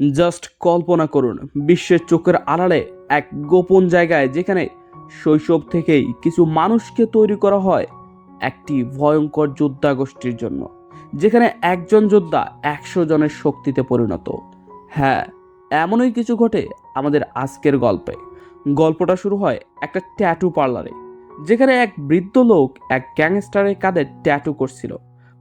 Just কল্পনা করুন, বিশ্বের চোখের আড়ালে এক গোপন জায়গায় যেখানে শৈশব থেকেই কিছু মানুষকে তৈরি করা হয় একটি ভয়ঙ্কর যোদ্ধা গোষ্ঠীর জন্য, যেখানে একজন যোদ্ধা একশো জনের শক্তিতে পরিণত। হ্যাঁ এমনই কিছু ঘটে আমাদের আজকের গল্পে। গল্পটা শুরু হয় একটা ট্যাটু পার্লারে, যেখানে এক বৃদ্ধ লোক এক গ্যাংস্টারের কাঁধে ট্যাটু করছিল।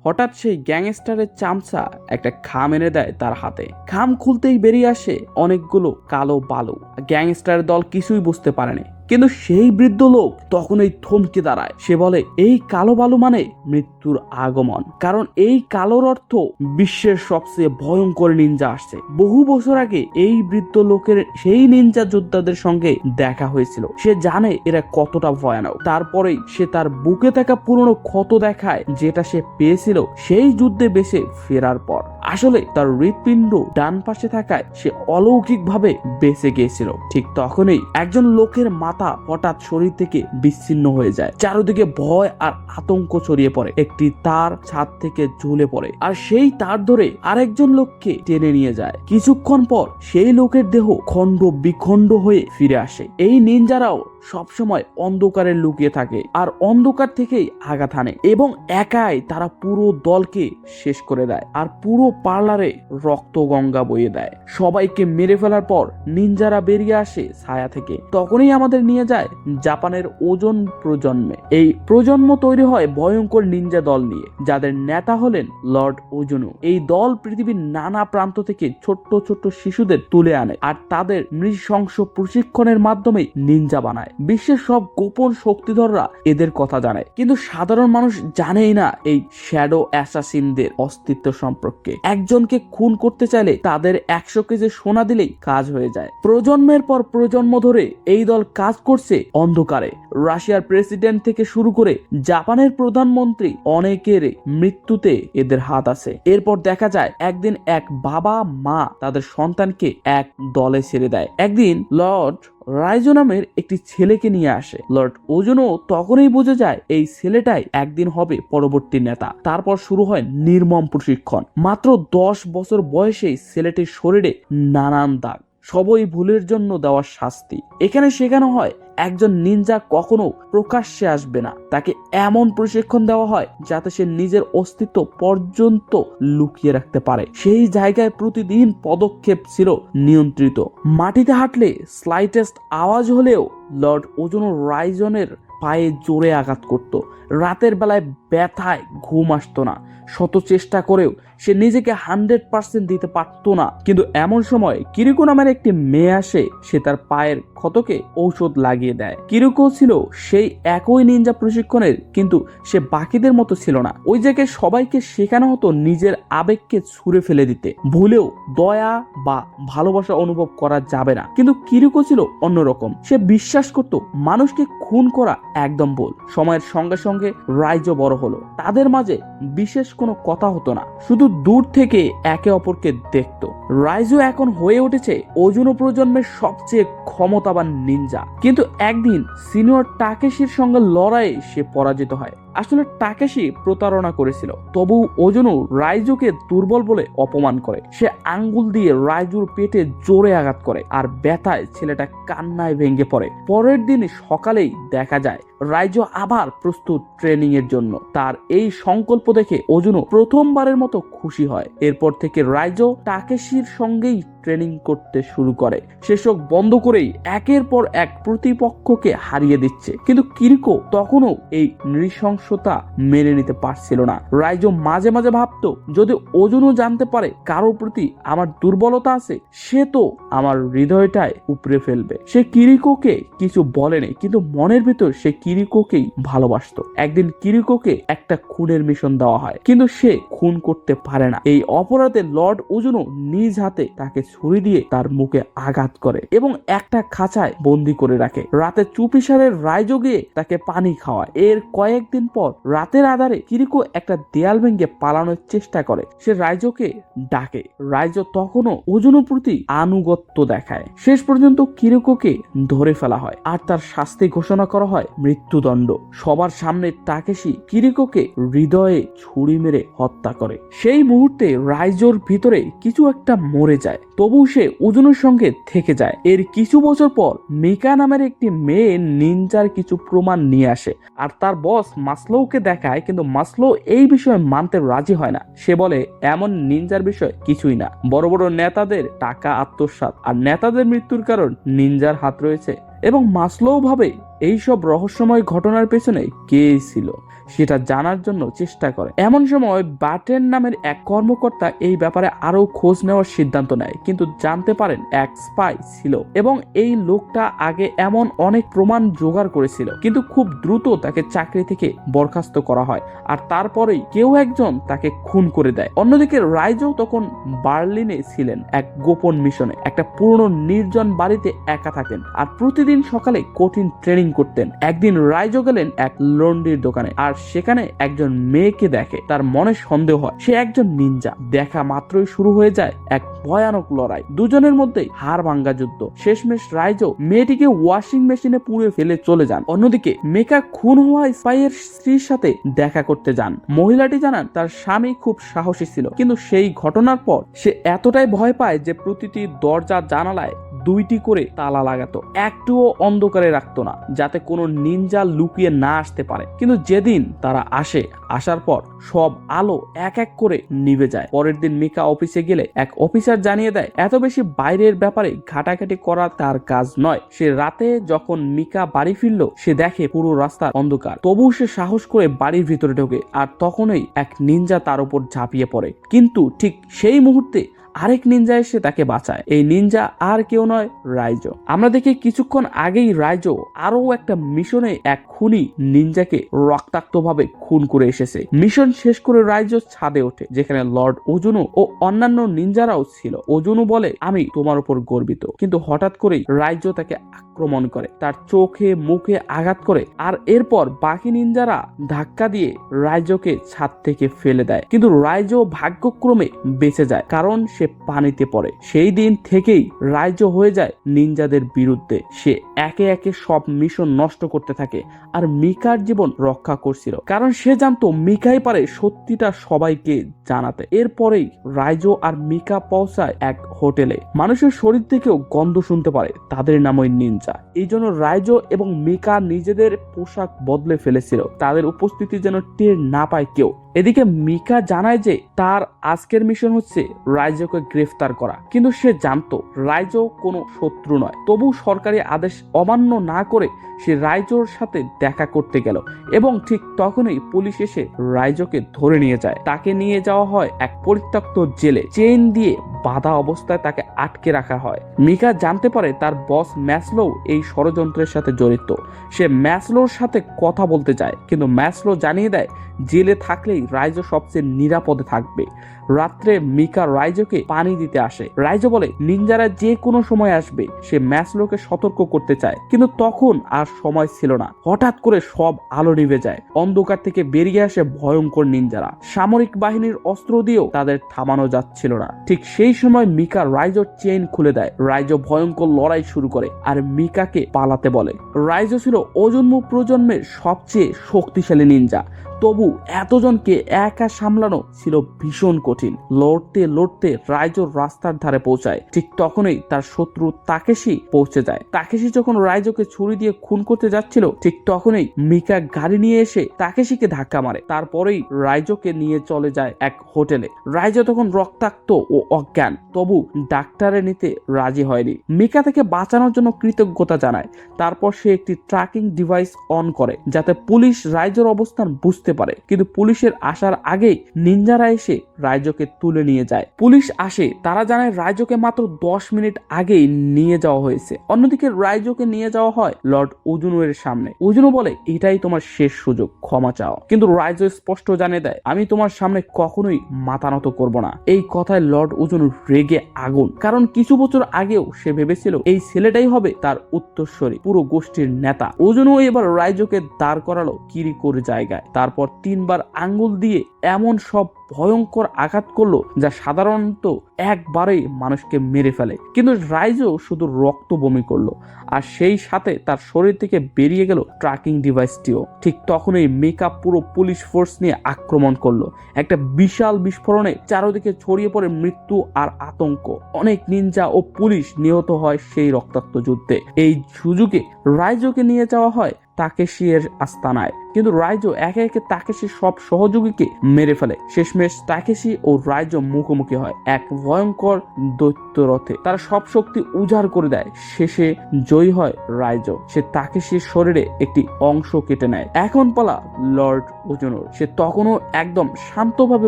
হঠাৎ সেই গ্যাংস্টারের চামচা একটা খাম এনে দেয় তার হাতে। খাম খুলতেই বেরিয়ে আসে অনেকগুলো কালো বালু। গ্যাংস্টারের দল কিছুই বুঝতে পারেনি। কিন্তু সেই বৃদ্ধ লোক তখনই থমকে দাঁড়ায়। সে বলে, এই কালো বালু মানে মৃত্যুর আগমন। কারণ এই কালোর অর্থ বিশ্বের সবচেয়ে ভয়ঙ্কর নিনজা আসছে। বহু বছর আগে এই বৃদ্ধ লোকের সেই নিনজা যোদ্ধাদের সঙ্গে দেখা হয়েছিল। সে জানে এরা কতটা ভয়ানক। তারপরেই সে তার বুকে থাকা পুরনো ক্ষত দেখায়, যেটা সে পেয়েছিল সেই যুদ্ধে বেঁচে ফেরার পর। আসলে তার হৃৎপিণ্ড ডান পাশে থাকায় সে অলৌকিকভাবে বেঁচে গিয়েছিল। ঠিক তখনই একজন লোকের মাথা হঠাৎ শরীর থেকে বিচ্ছিন্ন হয়ে যায়। চারিদিকে ভয় আর আতঙ্ক ছড়িয়ে পড়ে। একটি তার ছাদ থেকে ঝুলে পড়ে আর সেই তার ধরে আরেকজন লোককে টেনে নিয়ে যায়। কিছুক্ষণ পর সেই লোকের দেহ খণ্ড বিখণ্ড হয়ে ফিরে আসে। এই নিনজারাও সবসময় অন্ধকারে লুকিয়ে থাকে আর অন্ধকার থেকেই আঘাত হানে এবং একাই তারা পুরো দলকে শেষ করে দেয় আর পুরো পার্লারে রক্ত গঙ্গা বইয়ে দেয়। সবাইকে মেরে ফেলার পর নিনজারা বেরিয়ে আসে ছায়া থেকে। তখনই আমাদের নিয়ে যায় জাপানের ওজন প্রজন্মে। এই প্রজন্ম তৈরি হয় ভয়ঙ্কর নিনজা দল নিয়ে, যাদের নেতা হলেন লর্ড ওজনু। এই দল পৃথিবীর নানা প্রান্ত থেকে ছোট্ট ছোট্ট শিশুদের তুলে আনে আর তাদের নৃশংস প্রশিক্ষণের মাধ্যমে নিনজা বানায়। বিশ্বের সব গোপন শক্তিধররা এদের কথা জানায়। কিন্তু সাধারণ মানুষ জানেই না এই শ্যাডো অ্যাসাসিনদের অস্তিত্ব সম্পর্কে। একজনকে খুন করতে চাইলে তাদের একশো কেজি সোনা দিলেই কাজ হয়ে যায়। প্রজন্মের পর প্রজন্ম ধরে এই দল কাজ করছে অন্ধকারে। রাশিয়ার প্রেসিডেন্ট থেকে শুরু করে জাপানের প্রধানমন্ত্রী অনেকের মৃত্যুতে এদের হাত আছে। এরপর দেখা যায়, একদিন এক বাবা মা তাদের সন্তানকে এক দলে ছেড়ে দেয়। একদিন লর্ড রাইজো নামের একটি ছেলেকে নিয়ে আসে। লর্ড ওজনও তখনই বুঝে যায়, এই ছেলেটাই একদিন হবে পরবর্তী নেতা। তারপর শুরু হয় নির্মম প্রশিক্ষণ। মাত্র দশ বছর বয়সেই ছেলেটির শরীরে নানান দাগ। সবই ভুলের জন্য দেওয়ার শাস্তি। এখানে শেখানো হয়, একজন নিনজা কখনো প্রকাশ্যে আসবে না। তাকে এমন প্রশিক্ষণ দেওয়া হয়, যাতে সে নিজের অস্তিত্ব পর্যন্ত লুকিয়ে রাখতে পারে। সেই জায়গায় প্রতিদিন পদক্ষেপ ছিল নিয়ন্ত্রিত। মাটিতে হাঁটলে স্লাইটেস্ট আওয়াজ হলেও লর্ড ওজন রাইজনের পায়ে জোরে আঘাত করত। রাতের বেলায় ব্যথায় ঘুম আসতো না। শত চেষ্টা করেও সে নিজেকে হান্ড্রেড পার্সেন্ট দিতে পারতো না। কিন্তু এমন সময় কিরিকো নামের একটি মেয়ে আসে, সে তার পায়ের ক্ষতকে ঔষধ লাগিয়ে দেয়। কিরিকো ছিল সেই একই নিনজা প্রশিক্ষণের, কিন্তু সে বাকিদের মতো ছিল না। ওই জায়গায় সবাইকে শেখানো হতো নিজের আবেগকে ছুঁড়ে ফেলে দিতে। ভুলেও দয়া বা ভালোবাসা অনুভব করা যাবে না। কিন্তু কিরিকো ছিল অন্যরকম। সে বিশ্বাস করত মানুষকে খুন করা একদম ভুল। সময়ের সঙ্গে সঙ্গে রাইজও বড় হলো। তাদের মাঝে বিশেষ কোনো কথা হতো না। শুধু দূর থেকে একে অপরকে দেখত। রাইজু এখন হয়ে উঠেছে অজুন প্রজন্মের সবচেয়ে ক্ষমতাবান নিনজা। কিন্তু একদিন সিনিয়র টাকেশির সঙ্গে লড়াইয়ে সে পরাজিত হয়। আসলে টাকেশি প্রতারণা করেছিল। তবু ওজনু রাইজুকে দুর্বল বলে অপমান করে। সে আঙ্গুল দিয়ে রাইজুর পেটে জোরে আঘাত করে আর ব্যথায় ছেলেটা কান্নায় ভেঙে পড়ে। পরের দিন সকালেই দেখা যায়, রাইজো আবার প্রস্তুত ট্রেনিং এর জন্য। তার এই সংকল্প দেখে ওজুনো প্রথমবারের মতো খুশি হয়। এরপর থেকে রাইজো টাকেশির সঙ্গেই ট্রেনিং করতে শুরু করে। সেসব বন্ধ করেই একের পর এক প্রতিপক্ষকে হারিয়ে দিচ্ছে। কিন্তু কিরিকো তখনও এই নৃশংসতা মেনে নিতে পারছিল না। রাইজো মাঝে মাঝে ভাবতো, যদি ওজনও জানতে পারে কারোর প্রতি আমার দুর্বলতা আছে, সে তো আমার হৃদয়টায় উপড়ে ফেলবে। সে কিরিকোকে কিছু বলেনি, কিন্তু মনের ভিতর সে কিরিকোকেই ভালোবাসতো। একদিন কিরিকোকে একটা খুনের মিশন দেওয়া হয়, কিন্তু সে খুন করতে পারে না। এই অপরাধে লর্ড ওজনও নিজ হাতে তাকে ছুরি দিয়ে তার মুখে আঘাত করে এবং একটা খাঁচায় বন্দি করে রাখে। রাতে চুপিসারের রাইজো গিয়ে তাকে পানি খাওয়ায়। এর কয়েকদিন পর রাতের আধারে কিরিকো একটা দেয়াল ভেঙে পালানোর চেষ্টা করে। সে রাইজোকে ডাকে। রাইজো তখনও ওজনও প্রতি আনুগত্য দেখায়। শেষ পর্যন্ত কিরিকোকে ধরে ফেলা হয় আর তার শাস্তি ঘোষণা করা হয় মৃত্যুদণ্ড। সবার সামনে টাকেশি কিরিকোকে হৃদয়ে ছুরি মেরে হত্যা করে। সেই মুহূর্তে রাইজোর ভিতরে কিছু একটা মরে যায়। তবু সে উজুনের সঙ্গে থেকে যায়। এর কিছু বছর পর মিকা নামের একটি মেয়ে নিনজার কিছু প্রমাণ নিয়ে আসে আর তার বস মাসলোকে দেখায়, কিন্তু মাসলো এই বিষয়ে মানতে রাজি হয় না। সে বলে, এমন নিনজার বিষয় কিছুই না। বড় বড় নেতাদের টাকা আত্মসাৎ আর নেতাদের মৃত্যুর কারণ নিনজার হাত রয়েছে। এবং মাসলোও ভাবে, এইসব রহস্যময় ঘটনার পেছনে কে ছিল? সেটা জানার জন্য চেষ্টা করে। এমন সময় বাটেন নামের এক কর্মকর্তা এই ব্যাপারে আরও খোঁজ নেওয়ার সিদ্ধান্ত নেয়, কিন্তু জানতে পারেন এক স্পাই ছিল এবং এই লোকটা আগে এমন অনেক প্রমাণ জোগাড় করেছিল, কিন্তু খুব দ্রুত তাকে চাকরি থেকে বরখাস্ত করা হয় আর তারপরেই কেউ একজন তাকে খুন করে দেয়। অন্যদিকে রাইজও তখন বার্লিনে ছিলেন এক গোপন মিশনে। একটা পুরনো নির্জন বাড়িতে একা থাকেন আর প্রতিদিন সকালে কঠিন ট্রেনিং করতেন। একদিন রাইজো গেলেন এক লন্ডির দোকানে আর সেখানে একজন মেয়েকে দেখে, তার মনে সন্দেহ হয়। সে একজন নিনজা। দেখা মাত্রই শুরু হয়ে যায় এক ভয়ানক লড়াই। দুজনের মধ্যে হার ভাঙ্গা যুদ্ধ। শেষমেশ রাইজো মেয়েটিকে ওয়াশিং মেশিনে পুড়ে ফেলে চলে যান। অন্যদিকে মেকা খুন হওয়া স্পাইয়ের স্ত্রীর সাথে দেখা করতে যান। মহিলাটি জানান, তার স্বামী খুব সাহসী ছিল। কিন্তু সেই ঘটনার পর সে এতটাই ভয় পায় যে প্রতিটি দরজা জানালায় দুইটি করে তালা লাগাতো। একটুও অন্ধকারে রাখতো না, যাতে কোনো নিনজা লুকিয়ে না আসতে পারে। কিন্তু যেদিন তারা আসে, আসার পর সব আলো এক এক করে নিভে যায়। পরের দিন মিকা অফিসে গেলে এক অফিসার জানিয়ে দেয়, এত বেশি বাইরের ব্যাপারে ঘাটাঘাটি করা তার কাজ নয়। সে রাতে যখন মিকা বাড়ি ফিরল, সে দেখে পুরো রাস্তার অন্ধকার। তবুও সে সাহস করে বাড়ির ভিতরে ঢোকে, আর তখনই এক নিনজা তার উপর ঝাঁপিয়ে পড়ে। কিন্তু ঠিক সেই মুহূর্তে আরেক নিনজা এসে তাকে বাঁচায়। এই নিনজা আর কেউ নয়, রাইজো। আমরা দেখি কিছুক্ষণ আগেই রাইজো আরও একটা মিশনে এক খুনি নিনজাকে রক্তাক্তভাবে খুন করে এসেছে। মিশন শেষ করে রাইজো ছাদে ওঠে, যেখানে লর্ড ওজুনু ও অন্যান্য নিনজারাও ছিল। ওজুনু বলে, আমি তোমার উপর গর্বিত। কিন্তু হঠাৎ করেই রাইজো তাকে আক্রমণ করে, তার চোখে মুখে আঘাত করে আর এরপর বাকি নিনজারা ধাক্কা দিয়ে রাইজোকে ছাদ থেকে ফেলে দেয়। কিন্তু রাইজো ভাগ্যক্রমে বেঁচে যায়, কারণ সে পানিতে পড়ে। সেই দিন থেকেই রাইজো হয়ে যায় নিনজাদের বিরুদ্ধে। সে একে একে সব মিশন নষ্ট করতে থাকে আর মিকার জীবন রক্ষা করছিল। কারণ সে জানতো মিকাই পারে সত্যিটা সবাইকে জানাতে। এরপরেই রাইজো আর মিকা পৌঁছায় এক হোটেলে। মানুষের শরীর থেকেও গন্ধ শুনতে পারে। তাদের নাম ওই নিনজা। এই জন্য রাইজো এবং মিকা নিজেদের পোশাক বদলে ফেলেছিল। তাদের উপস্থিতি যেন টের না পায় কেউ। এদিকে মিকা জানায় যে তার আজকের মিশন হচ্ছে রাইজোকে গ্রেফতার করা। কিন্তু সে জানতো রাইজো কোনো শত্রু নয়। তবু সরকারি আদেশ অমান্য না করে সে রাইজোর সাথে দেখা করতে গেল এবং ঠিক তখনই পুলিশ এসে রাইজোকে ধরে নিয়ে যায়। তাকে নিয়ে যাওয়া হয় এক পরিত্যক্ত জেলে। চেইন দিয়ে বাধা অবস্থায় তাকে আটকে রাখা হয়। মিকা জানতে পারে তার বস ম্যাসলো এই ষড়যন্ত্রের সাথে জড়িত। সে ম্যাসলোর সাথে কথা বলতে চায় কিন্তু ম্যাসলো জানিয়ে দেয়, জেলে থাকলেই রাইজো সবচেয়ে নিরাপদে থাকবে। রাত্রে মিকা রাইজোকে পানি দিতে আসে। রাইজো বলে, নিনজারা যে কোনো সময় আসবে, সে ম্যাসলোকে সতর্ক করতে চায়। কিন্তু তখন আর সময় ছিল না। হঠাৎ করে সব আলো নিভে যায়। অন্ধকার থেকে বেরিয়ে আসে ভয়ঙ্কর নিনজারা। সামরিক বাহিনীর অস্ত্র দিয়েও তাদের থামানো যাচ্ছিল না। ঠিক সেই সময় মিকা রাইজোর চেইন খুলে দেয়। রাইজো ভয়ঙ্কর লড়াই শুরু করে আর মিকাকে পালাতে বলে। রাইজো ছিল অজন্ম প্রজন্মের সবচেয়ে শক্তিশালী নিনজা। তবু এতজনকে একা সামলানো ছিল ভীষণ কঠিন। লড়তে লড়তে রাইজোর রাস্তার ধারে পৌঁছায়। ঠিক তখনই তার শত্রু তাকেশি পৌঁছে যায়। তাকেশি যখন রাইজোকে ছুরি দিয়ে খুন করতে যাচ্ছিল, ঠিক তখনই মিকা গাড়ি নিয়ে এসে তাকেশিকে ধাক্কা মারে। তারপরেই রাইজোকে নিয়ে চলে যায় এক হোটেলে। রাইজো তখন রক্তাক্ত ও অজ্ঞান, তবু ডাক্তারে নিতে রাজি হয়নি। মিকা থেকে বাঁচানোর জন্য কৃতজ্ঞতা জানায়। তারপর সে একটি ট্র্যাকিং ডিভাইস অন করে, যাতে পুলিশ রাইজোর অবস্থান বুঝতে পারে। কিন্তু পুলিশের আসার আগেই নিনজারা এসে রাইজোকে তুলে নিয়ে যায়। পুলিশ আসে, তারা জানায় রাইজোকে মাত্র দশ মিনিট আগেই নিয়ে যাওয়া হয়েছে। অন্যদিকে রাইজোকে নিয়ে যাওয়া হয় লর্ড উজুনুয়ের সামনে। উজুনু বলে, এটাই তোমার শেষ সুযোগ, ক্ষমা চাও। কিন্তু রাইজো স্পষ্ট জানে দেয়, আমি তোমার সামনে কখনোই মাথা নত করব না। এই কথায় লর্ড উজুনু রেগে আগুন, কারণ কিছু বছর আগেও সে ভেবেছিল, এই ছেলেটাই হবে তার উত্তরস্বরী, পুরো গোষ্ঠীর নেতা। ওজনও এবার রাইজোকে দাঁড় করালো কিরিকোর জায়গায়। তারপর তিনবার আঙ্গুল দিয়ে এমন সব ভয়ঙ্কর আঘাত করল যা সাধারণত একবারেই মানুষকে মেরে ফেলে। কিন্তু রাইজো শুধু রক্ত বমি করল আর সেই সাথে তার শরীর থেকে বেরিয়ে গেল ট্র্যাকিং ডিভাইসটিও ঠিক তখনই মেকআপ পুরো পুলিশ ফোর্স নিয়ে আক্রমণ করল। একটা বিশাল বিস্ফোরণে চারোদিকে ছড়িয়ে পড়ে মৃত্যু আর আতঙ্ক। অনেক নিনজা ও পুলিশ নিহত হয় সেই রক্তাক্ত যুদ্ধে। এই সুযোগে রাইজোকে নিয়ে যাওয়া হয় তাকেশি এর আস্তানায়। কিন্তু রাইজো একে একে তাকেশি সব সহযোগীকে মেরে ফেলে। শেষমেশ তাকেশি ও রাইজো মুখোমুখি হয় এক ভয়ঙ্কর দৈত্য রথে তারা সব শক্তি উজাড় করে দেয়। শেষে জয়ী হয় রাইজো। সে তাকেশির শরীরে একটি অংশ কেটে নেয়। এখন পালা লর্ড ওজনোর সে তখনও একদম শান্তভাবে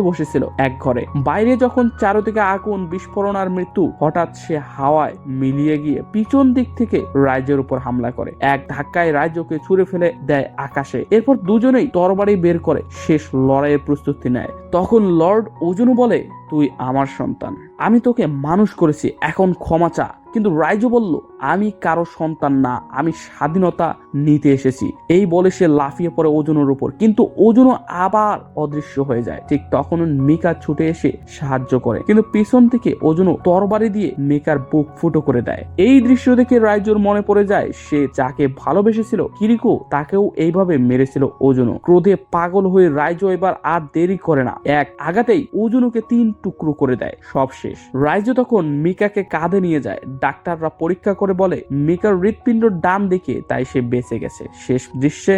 বসেছিল এক ঘরে। বাইরে যখন চারদিকে আগুন, বিস্ফোরণ আর মৃত্যু, হঠাৎ সে হাওয়ায় মিলিয়ে গিয়ে পিছন দিক থেকে রাইজের উপর হামলা করে। এক ধাক্কায় রাইজোকে ছুঁড়ে ফেলে দেয় আকাশে। এরপর দুজনেই তরবারি বের করে শেষ লড়াইয়ের প্রস্তুতি নেয়। তখন লর্ড ওজনু বলে, তুই আমার সন্তান। আমি তোকে মানুষ করেছি। এখন ক্ষমা চা। কিন্তু রাইজো বলল, আমি কারও সন্তান না, আমি স্বাধীনতা নিতে এসেছি। এই বলে সে লাফিয়ে পড়ে ওজনের উপর। কিন্তু ওজনও আবার অদৃশ্য হয়ে যায়। ঠিক তখন মিকা ছুটে এসে সাহায্য করে। কিন্তু পিছন থেকে ওজনও তরবারি দিয়ে মেকার বুক ফুটো করে দেয়। এই দৃশ্য দেখে রাইজোর মনে পড়ে যায়, সে যাকে ভালোবেসেছিল, কিরিকো, তাকেও এইভাবে মেরেছিল ওজনও। ক্রোধে পাগল হয়ে রাইজো এবার আর দেরি করে না। এক আঘাতেই ওজনুকে তিন টুকরো করে দেয়, সব শেষ। রাইজো তখন মিকাকে কাঁধে নিয়ে যায় ডাক্তাররা পরীক্ষা করে বলে, মিকার হৃৎপিণ্ড ডান দিকে। তাই সে বেঁচে গেছে। শেষ দৃশ্যে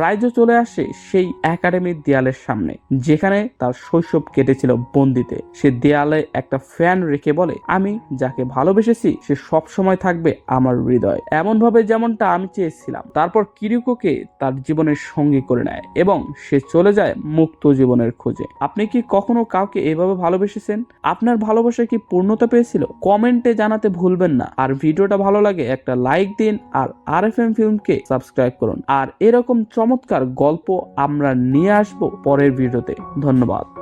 রাইজো চলে আসে সেই একাডেমির দেয়ালের সামনে, যেখানে তার শৈশব কেটেছিল বন্দিতে। সে দেয়ালে একটা ফ্যান রেখে বলে, আমি যাকে ভালোবেসেছি, সে সব সময় থাকবে আমার হৃদয়। এমন ভাবে যেমনটা আমি চেয়েছিলাম, তারপর কিরিকোকে তার জীবনের সঙ্গী করে নেয় এবং সে চলে যায় মুক্ত জীবনের খোঁজে। আপনি কি কখনো কাউকে এভাবে ভালোবেসেছেন? আপনার ভালোবাসা কি পূর্ণতা পেয়েছিল? কমেন্টে জানাতে ভুলবেন না। আর ভিডিওটা ভালো লাগে একটা লাইক দিন আর আর এফ এম ফিল্মকে সাবস্ক্রাইব করুন। আর এরকম চমৎকার গল্প আমরা নিয়ে আসব পরের ভিডিওতে। ধন্যবাদ।